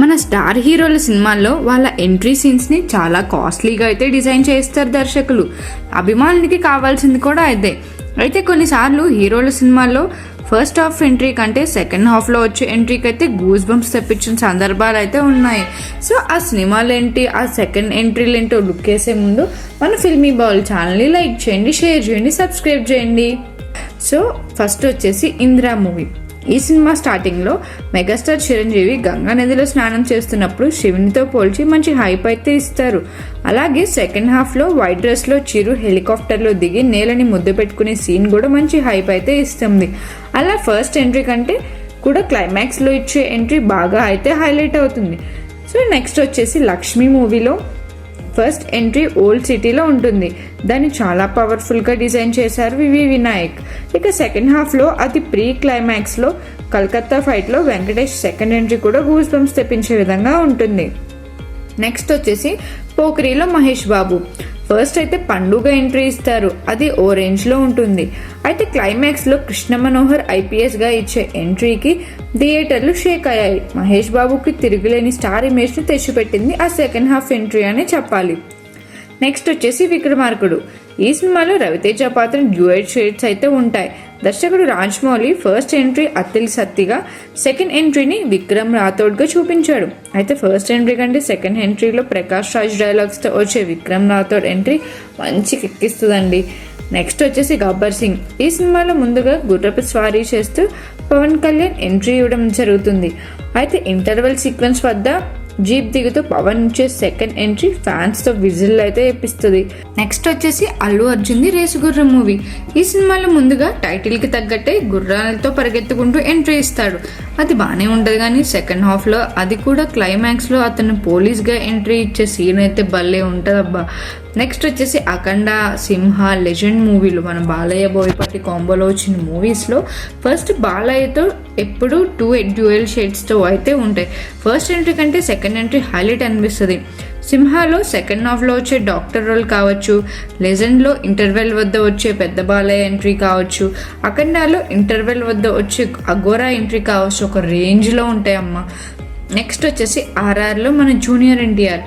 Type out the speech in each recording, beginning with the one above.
మన స్టార్ హీరోల సినిమాల్లో వాళ్ళ ఎంట్రీ సీన్స్ని చాలా కాస్ట్లీగా అయితే డిజైన్ చేస్తారు దర్శకులు. అభిమానులకి కావాల్సింది కూడా అదే అయితే కొన్నిసార్లు హీరోల సినిమాల్లో ఫస్ట్ హాఫ్ ఎంట్రీ కంటే సెకండ్ హాఫ్లో వచ్చే ఎంట్రీకి అయితే గూస్ బంప్స్ తెప్పించిన సందర్భాలు అయితే ఉన్నాయి. సో ఆ సినిమాలు ఏంటి ఆ సెకండ్ ఎంట్రీలు ఏంటో లుక్ వేసే ముందు మన ఫిల్మీ బాల్ ఛానల్ని లైక్ చేయండి షేర్ చేయండి సబ్స్క్రైబ్ చేయండి. సో ఫస్ట్ వచ్చేసి ఇందిరా మూవీ. ఈ సినిమా స్టార్టింగ్లో మెగాస్టార్ చిరంజీవి గంగా నదిలో స్నానం చేస్తున్నప్పుడు శివునితో పోల్చి మంచి హైప్ అయితే ఇస్తారు. అలాగే సెకండ్ హాఫ్లో వైట్ డ్రెస్లో చిరు హెలికాప్టర్లో దిగి నేలని ముద్దు పెట్టుకునే సీన్ కూడా మంచి హైప్ అయితే ఇస్తుంది. అలా ఫస్ట్ ఎంట్రీ కంటే కూడా క్లైమాక్స్లో ఇచ్చే ఎంట్రీ బాగా అయితే హైలైట్ అవుతుంది. సో నెక్స్ట్ వచ్చేసి లక్ష్మి మూవీలో ఫస్ట్ ఎంట్రీ ఓల్డ్ సిటీలో ఉంటుంది. దాన్ని చాలా పవర్ఫుల్గా డిజైన్ చేశారు వివి వినాయక్. ఇక సెకండ్ హాఫ్లో అది ప్రీ క్లైమాక్స్లో కలకత్తా ఫైట్లో వెంకటేష్ సెకండ్ ఎంట్రీ కూడా గూస్ బంప్స్ తెప్పించే విధంగా ఉంటుంది. నెక్స్ట్ వచ్చేసి పోకరిలో మహేష్ బాబు. ఫస్ట్ అయితే పండుగ ఎంట్రీ ఇస్తారు. అది ఓ రేంజ్లో ఉంటుంది. అయితే క్లైమాక్స్లో కృష్ణ మనోహర్ ఐపీఎస్గా ఇచ్చే ఎంట్రీకి థియేటర్లు షేక్ అయ్యాయి. మహేష్ బాబుకి తిరుగులేని స్టార్ ఇమేజ్ని తెచ్చిపెట్టింది ఆ సెకండ్ హాఫ్ ఎంట్రీ అనే చెప్పాలి. నెక్స్ట్ వచ్చేసి విక్రమార్కుడు. ఈ సినిమాలో రవితేజ పాత్ర డ్యూయట్ షేడ్స్ అయితే ఉంటాయి. దర్శకుడు రాజ్మౌళి ఫస్ట్ ఎంట్రీ అత్తిల్ సత్తిగా సెకండ్ ఎంట్రీని విక్రమ్ రాథోడ్గా చూపించాడు. అయితే ఫస్ట్ ఎంట్రీ కంటే సెకండ్ ఎంట్రీలో ప్రకాష్ రాజ్ డైలాగ్స్తో వచ్చే విక్రమ్ రాథోడ్ ఎంట్రీ మంచి కిక్కిస్తుందండి నెక్స్ట్ వచ్చేసి గబ్బర్ సింగ్. ఈ సినిమాలో ముందుగా గుర్రపు స్వారీ చేస్తూ పవన్ కళ్యాణ్ ఎంట్రీ ఇవ్వడం జరుగుతుంది. అయితే ఇంటర్వెల్ సీక్వెన్స్ వద్ద జీప్ దిగుతూ పవన్ ఇచ్చే సెకండ్ ఎంట్రీ ఫ్యాన్స్తో విజిల్ అయితే ఇప్పిస్తుంది. నెక్స్ట్ వచ్చేసి అల్లు అర్జున్ది రేసు గుర్రం మూవీ. ఈ సినిమాలో ముందుగా టైటిల్కి తగ్గట్టే గుర్రాలతో పరిగెత్తుకుంటూ ఎంట్రీ ఇస్తాడు. అది బాగానే ఉంటుంది కానీ సెకండ్ హాఫ్లో అది కూడా క్లైమాక్స్లో అతను పోలీస్గా ఎంట్రీ ఇచ్చే సీన్ అయితే భలే ఉంటదబ్బా. నెక్స్ట్ వచ్చేసి అఖండ సింహ లెజెండ్ మూవీలు మన బాలయ్య బోయపాటి కాంబోలో వచ్చిన మూవీస్లో ఫస్ట్ బాలయ్యతో ఎప్పుడు టూ డ్యూయల్ షేడ్స్తో అయితే ఉంటాయి. ఫస్ట్ ఎంట్రీ కంటే సెకండ్ ఎంట్రీ హైలైట్ అనిపిస్తుంది. సింహాలో సెకండ్ హాఫ్లో వచ్చే డాక్టర్ రోల్ కావచ్చు లెజెండ్లో ఇంటర్వెల్ వద్ద వచ్చే పెద్ద బాలయ్య ఎంట్రీ కావచ్చు అఖండాలో ఇంటర్వెల్ వద్ద వచ్చే అగోరా ఎంట్రీ కావచ్చు ఒక రేంజ్లో ఉంటాయమ్మ నెక్స్ట్ వచ్చేసి ఆర్ఆర్లో మన జూనియర్ ఎన్టీఆర్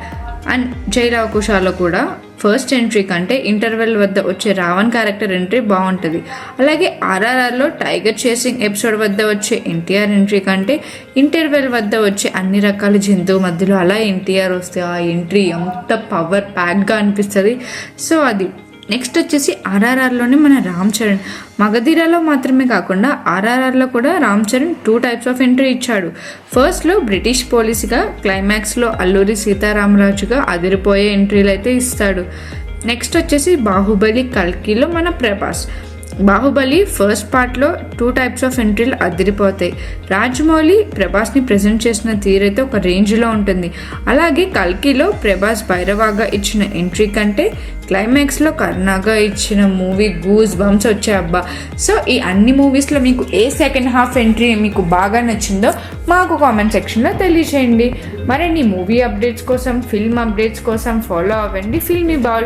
అండ్ జైరావ్ కూడా ఫస్ట్ ఎంట్రీ కంటే ఇంటర్వెల్ వద్ద వచ్చే రావణ్ క్యారెక్టర్ ఎంట్రీ బాగుంటుంది. అలాగే ఆర్ఆర్ఆర్లో టైగర్ చేసింగ్ ఎపిసోడ్ వద్ద వచ్చే ఎన్టీఆర్ ఎంట్రీ కంటే ఇంటర్వెల్ వద్ద వచ్చే అన్ని రకాల జంతువు మధ్యలో అలా ఎన్టీఆర్ వస్తే ఆ ఎంట్రీ ఎంత పవర్ ప్యాక్గా అనిపిస్తుంది. సో అది నెక్స్ట్ వచ్చేసి ఆర్ఆర్ఆర్లోనే మన రామ్ చరణ్. మగధీరాలో మాత్రమే కాకుండా ఆర్ఆర్ఆర్లో కూడా Ram Charan two types of entry ఇచ్చాడు. ఫస్ట్లో బ్రిటిష్ పోలీసుగా క్లైమాక్స్లో అల్లూరి సీతారామరాజుగా అదిరిపోయే ఎంట్రీలు అయితే ఇస్తాడు. నెక్స్ట్ వచ్చేసి బాహుబలి కల్కిలో మన ప్రభాస్. బాహుబలి ఫస్ట్ పార్ట్లో టూ టైప్స్ ఆఫ్ ఎంట్రీలు అదిరిపోతాయి. రాజమౌళి ప్రభాస్ని ప్రజెంట్ చేసిన తీరైతే ఒక రేంజ్లో ఉంటుంది. అలాగే కల్కిలో ప్రభాస్ భైరవాగా ఇచ్చిన ఎంట్రీ కంటే క్లైమాక్స్లో కర్ణాగా ఇచ్చిన మూవీ గూస్ బంప్స్ వచ్చాయి అబ్బా. సో ఈ అన్ని మూవీస్లో మీకు ఏ సెకండ్ హాఫ్ ఎంట్రీ మీకు బాగా నచ్చిందో మాకు కామెంట్ సెక్షన్లో తెలియజేయండి మరిన్ని మూవీ అప్డేట్స్ కోసం ఫిల్మ్ అప్డేట్స్ కోసం ఫాలో అవ్వండి. Filmy ball